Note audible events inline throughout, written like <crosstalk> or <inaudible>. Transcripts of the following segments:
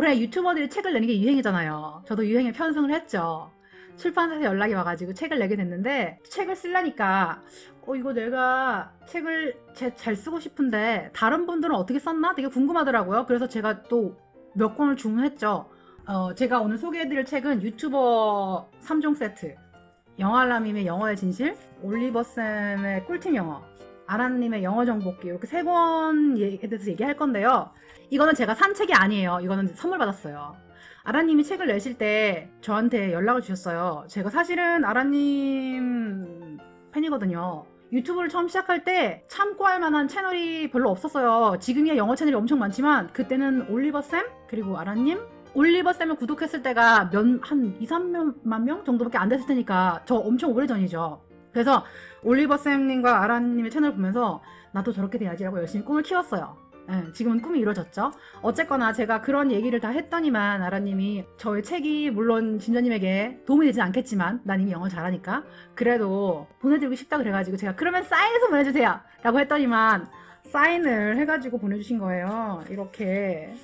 올해 유튜버들이 책을 내는 게 유행이잖아요. 저도 유행에 편승을 했죠. 출판사에서 연락이 와가지고 책을 내게 됐는데 책을 쓰려니까 어 이거 내가 책을 제- 잘 쓰고 싶은데 다른 분들은 어떻게 썼나 되게 궁금하더라고요. 그래서 제가 또 몇 권을 주문했죠. 어, 제가 오늘 소개해드릴 책은 유튜버 3종 세트 영알람님의 영어의 진실 올리버쌤의 꿀팁 영어 아란님의 영어 정복기 이렇게 세 권에 대해서 얘기할 건데요. 이거는 제가 산 책이 아니에요. 이거는 선물 받았어요. 아라님이 책을 내실 때 저한테 연락을 주셨어요. 제가 사실은 아라님 팬이거든요. 유튜브를 처음 시작할 때 참고할 만한 채널이 별로 없었어요. 지금이야 영어 채널이 엄청 많지만 그때는 올리버쌤 그리고 아라님 올리버쌤을 구독했을 때가 몇, 한 2, 3만 명 정도밖에 안 됐을 테니까 저 엄청 오래전이죠. 그래서 올리버쌤님과 아라님의 채널 보면서 나도 저렇게 돼야지라고 열심히 꿈을 키웠어요. 예, 지금은 꿈이 이루어졌죠. 어쨌거나 제가 그런 얘기를 다 했더니만 아라님이 저의 책이 물론 진저님에게 도움이 되진 않겠지만 난 이미 영어 잘하니까 그래도 보내드리고 싶다 그래가지고 제가 그러면 사인해서 보내주세요 라고 했더니만 사인을 해가지고 보내주신 거예요. 이렇게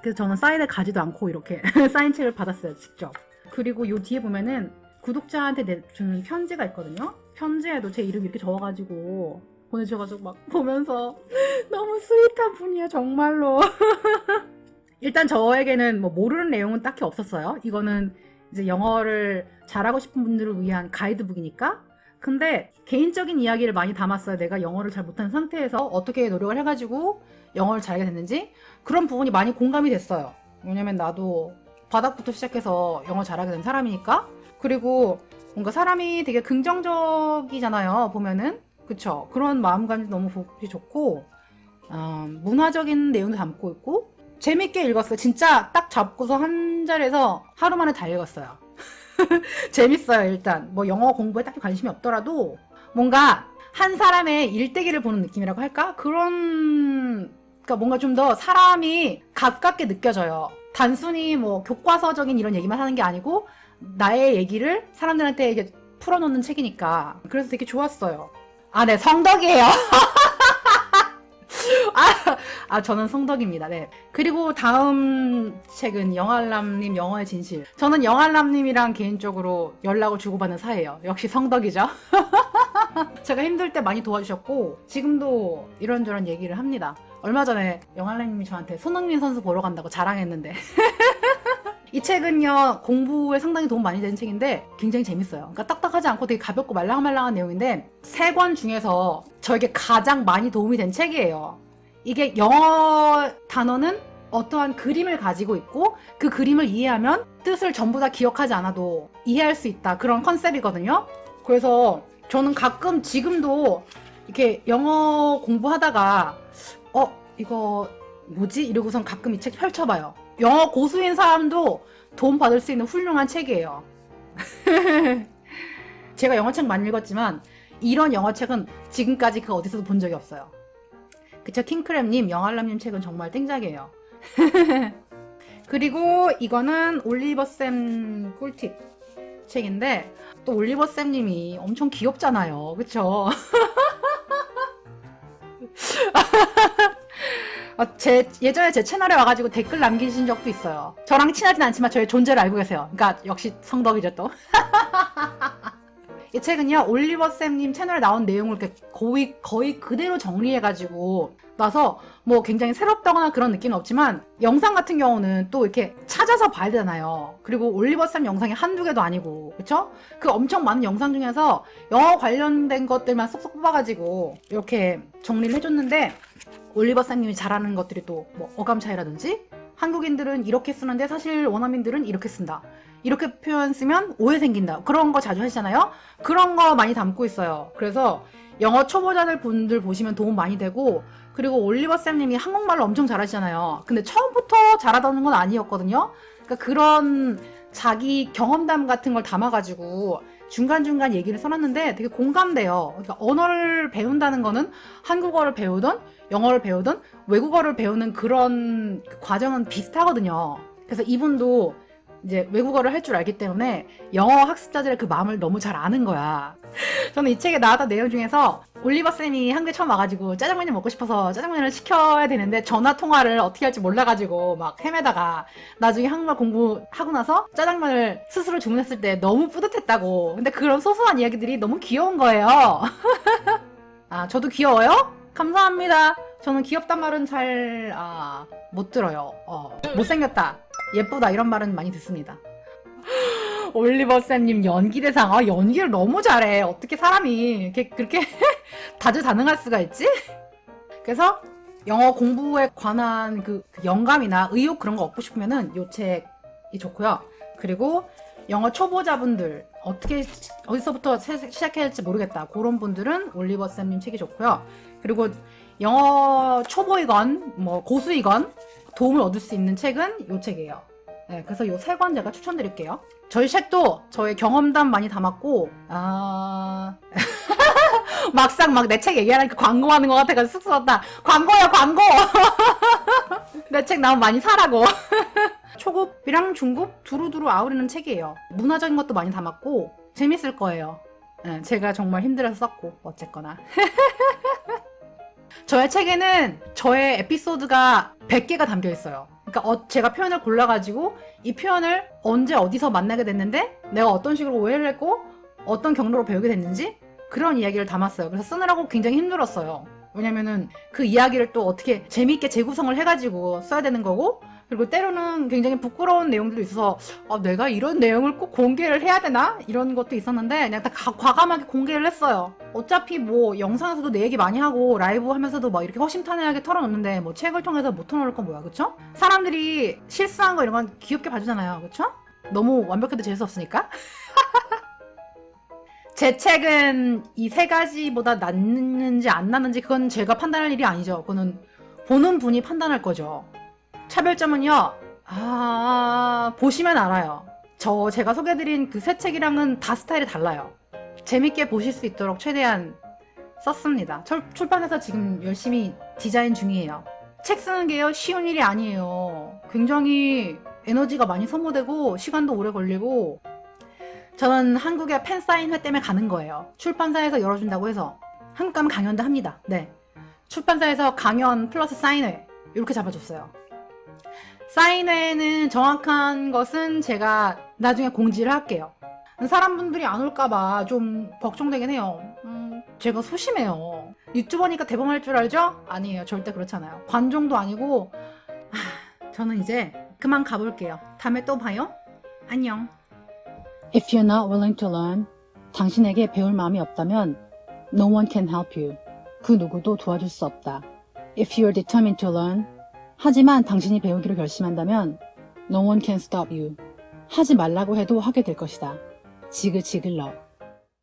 그래서 저는 사인을 가지도 않고 이렇게 <laughs> 사인책을 받았어요 직접. 그리고 요 뒤에 보면은 구독자한테 내 주는 편지가 있거든요. 편지에도 제 이름 이렇게 적어가지고 보내주셔가지고 막 보면서 <laughs> 너무 스윗한 분이야 정말로. <laughs> 일단 저에게는 뭐 모르는 내용은 딱히 없었어요. 이거는 이제 영어를 잘하고 싶은 분들을 위한 가이드북이니까. 근데 개인적인 이야기를 많이 담았어요. 내가 영어를 잘 못하는 상태에서 어떻게 노력을 해가지고 영어를 잘하게 됐는지 그런 부분이 많이 공감이 됐어요. 왜냐면 나도 바닥부터 시작해서 영어 잘하게 된 사람이니까. 그리고 뭔가 사람이 되게 긍정적이잖아요. 보면은 그쵸? 그런 마음가짐 너무 보기 좋고 어, 문화적인 내용도 담고 있고 재밌게 읽었어요. 진짜 딱 잡고서 한 자리에서 하루 만에 다 읽었어요. <laughs> 재밌어요, 일단. 뭐 영어 공부에 딱히 관심이 없더라도 뭔가 한 사람의 일대기를 보는 느낌이라고 할까? 그런 그러니까 뭔가 좀 더 사람이 가깝게 느껴져요. 단순히 뭐 교과서적인 이런 얘기만 하는 게 아니고 나의 얘기를 사람들한테 이게 풀어놓는 책이니까 그래서 되게 좋았어요. 아, 네, 성덕이에요. <laughs> 아, 아, 저는 성덕입니다. 네. 그리고 다음 책은 영알람님 영어의 진실. 저는 영알람님이랑 개인적으로 연락을 주고받는 사이예요. 역시 성덕이죠. <laughs> 제가 힘들 때 많이 도와주셨고 지금도 이런저런 얘기를 합니다. 얼마 전에 영알람님이 저한테 손흥민 선수 보러 간다고 자랑했는데 <laughs> 이 책은요 공부에 상당히 도움 많이 되는 책인데 굉장히 재밌어요. 그러니까 딱딱하지 않고 되게 가볍고 말랑말랑한 내용인데 세 권 중에서 저에게 가장 많이 도움이 된 책이에요. 이게 영어 단어는 어떠한 그림을 가지고 있고 그 그림을 이해하면 뜻을 전부 다 기억하지 않아도 이해할 수 있다 그런 컨셉이거든요. 그래서 저는 가끔 지금도 이렇게 영어 공부하다가 어 이거 뭐지 이러고선 가끔 이 책 펼쳐봐요. 영어 고수인 사람도 도움 받을 수 있는 훌륭한 책이에요. <laughs> 제가 영어책 많이 읽었지만 이런 영어책은 지금까지 그 어디서도 본 적이 없어요. 그쵸 킹크랩님 영알람님 책은 정말 땡작이에요. <laughs> 그리고 이거는 올리버쌤 꿀팁 책인데 또 올리버쌤님이 엄청 귀엽잖아요. 그쵸? <laughs> 어, 제 예전에 제 채널에 와가지고 댓글 남기신 적도 있어요. 저랑 친하진 않지만 저의 존재를 알고 계세요. 그러니까 역시 성덕이죠 또. <laughs> 이 책은요 올리버 쌤님 채널에 나온 내용을 거의 거의 그대로 정리해가지고 나서 뭐 굉장히 새롭다거나 그런 느낌은 없지만 영상 같은 경우는 또 이렇게 찾아서 봐야 되잖아요. 그리고 올리버 쌤 영상이 한두 개도 아니고 그쵸? 그 엄청 많은 영상 중에서 영어 관련된 것들만 쏙쏙 뽑아가지고 이렇게 정리를 해줬는데 올리버 쌤님이 잘하는 것들이 또 뭐 어감 차이라든지 한국인들은 이렇게 쓰는데 사실 원어민들은 이렇게 쓴다. 이렇게 표현 쓰면 오해 생긴다. 그런 거 자주 하시잖아요. 그런 거 많이 담고 있어요. 그래서 영어 초보자들 분들 보시면 도움 많이 되고 그리고 올리버 쌤님이 한국말을 엄청 잘하시잖아요. 근데 처음부터 잘하다는 건 아니었거든요. 그러니까 그런 자기 경험담 같은 걸 담아가지고 중간중간 얘기를 써놨는데 되게 공감돼요. 그러니까 언어를 배운다는 거는 한국어를 배우든 영어를 배우든 외국어를 배우는 그런 과정은 비슷하거든요. 그래서 이분도 이제 외국어를 할 줄 알기 때문에 영어 학습자들의 그 마음을 너무 잘 아는 거야. <laughs> 저는 이 책에 나왔던 내용 중에서 올리버 쌤이 한국에 처음 와가지고 짜장면이 먹고 싶어서 짜장면을 시켜야 되는데 전화 통화를 어떻게 할지 몰라가지고 막 헤매다가 나중에 한국말 공부하고 나서 짜장면을 스스로 주문했을 때 너무 뿌듯했다고. 근데 그런 소소한 이야기들이 너무 귀여운 거예요. <laughs> 아, 저도 귀여워요? 감사합니다. 저는 귀엽단 말은 잘, 아, 못 들어요. 어, 못생겼다. 예쁘다. 이런 말은 많이 듣습니다. 올리버 쌤님 연기 대상. 아, 연기를 너무 잘해. 어떻게 사람이 그렇게 <laughs> 다재다능할 수가 있지? 그래서 영어 공부에 관한 그, 그 영감이나 의욕 그런 거 얻고 싶으면은 요 책이 좋고요. 그리고 영어 초보자분들 어떻게 시- 어디서부터 세- 시작해야 할지 모르겠다. 그런 분들은 올리버 쌤님 책이 좋고요. 그리고 영어 초보이건 뭐 고수이건 도움을 얻을 수 있는 책은 요 책이에요. 네, 그래서 요세권 제가 추천드릴게요. 저희 책도 저의 경험담 많이 담았고 아 <laughs> 막상 막 내 책 얘기하니까 광고하는 것 같아가지고 쑥스럽다. 광고야 광고. <laughs> 내 책 나오면 많이 사라고. <laughs> 초급이랑 중급 두루두루 아우르는 책이에요. 문화적인 것도 많이 담았고 재밌을 거예요. 예, 제가 정말 힘들어서 썼고 어쨌거나. 저의 책에는 저의 에피소드가 100개가 담겨 있어요. 그러니까 어- 제가 표현을 골라가지고 이 표현을 언제 어디서 만나게 됐는데 내가 어떤 식으로 오해를 했고 어떤 경로로 배우게 됐는지 그런 이야기를 담았어요. 그래서 쓰느라고 굉장히 힘들었어요. 왜냐면은 그 이야기를 또 어떻게 재미있게 재구성을 해가지고 써야 되는 거고 그리고 때로는 굉장히 부끄러운 내용들도 있어서 아, 내가 이런 내용을 꼭 공개를 해야 되나? 이런 것도 있었는데 그냥 다 가- 과감하게 공개를 했어요. 어차피 뭐 영상에서도 내 얘기 많이 하고 라이브 하면서도 막 이렇게 허심탄회하게 털어놓는데 뭐 책을 통해서 못 털어놓을 건 뭐야 그쵸? 사람들이 실수한 거 이런 건 귀엽게 봐주잖아요 그쵸? 너무 완벽해도 재수 없으니까 <laughs> 제 책은 이 세 가지보다 낫는지 안 낫는지 그건 제가 판단할 일이 아니죠 그거는 보는 분이 판단할 거죠 차별점은요, 아, 보시면 알아요. 저, 제가 소개해드린 그 세 책이랑은 다 스타일이 달라요. 재밌게 보실 수 있도록 최대한 썼습니다. 출, 출판해서 지금 열심히 디자인 중이에요. 책 쓰는 게요, 쉬운 일이 아니에요. 굉장히 에너지가 많이 소모되고, 시간도 오래 걸리고, 저는 한국에 팬사인회 때문에 가는 거예요. 출판사에서 열어준다고 해서. 한국 가면 강연도 합니다. 네. 출판사에서 강연 플러스 사인회. 이렇게 잡아줬어요. 사인회는 정확한 것은 제가 나중에 공지를 할게요. 사람분들이 안 올까봐 좀 걱정되긴 해요. 음, 제가 소심해요. 유튜버니까 대범할 줄 알죠? 아니에요. 절대 그렇지 않아요. 관종도 아니고, 하, 저는 이제 그만 가볼게요. 다음에 또 봐요. 안녕. If you're not willing to learn, 당신에게 배울 마음이 없다면 no one can help you. 그 누구도 도와줄 수 없다. If you're determined to learn, 하지만 당신이 배우기로 결심한다면 no one can stop you. 하지 말라고 해도 하게 될 것이다. 지글지글 러.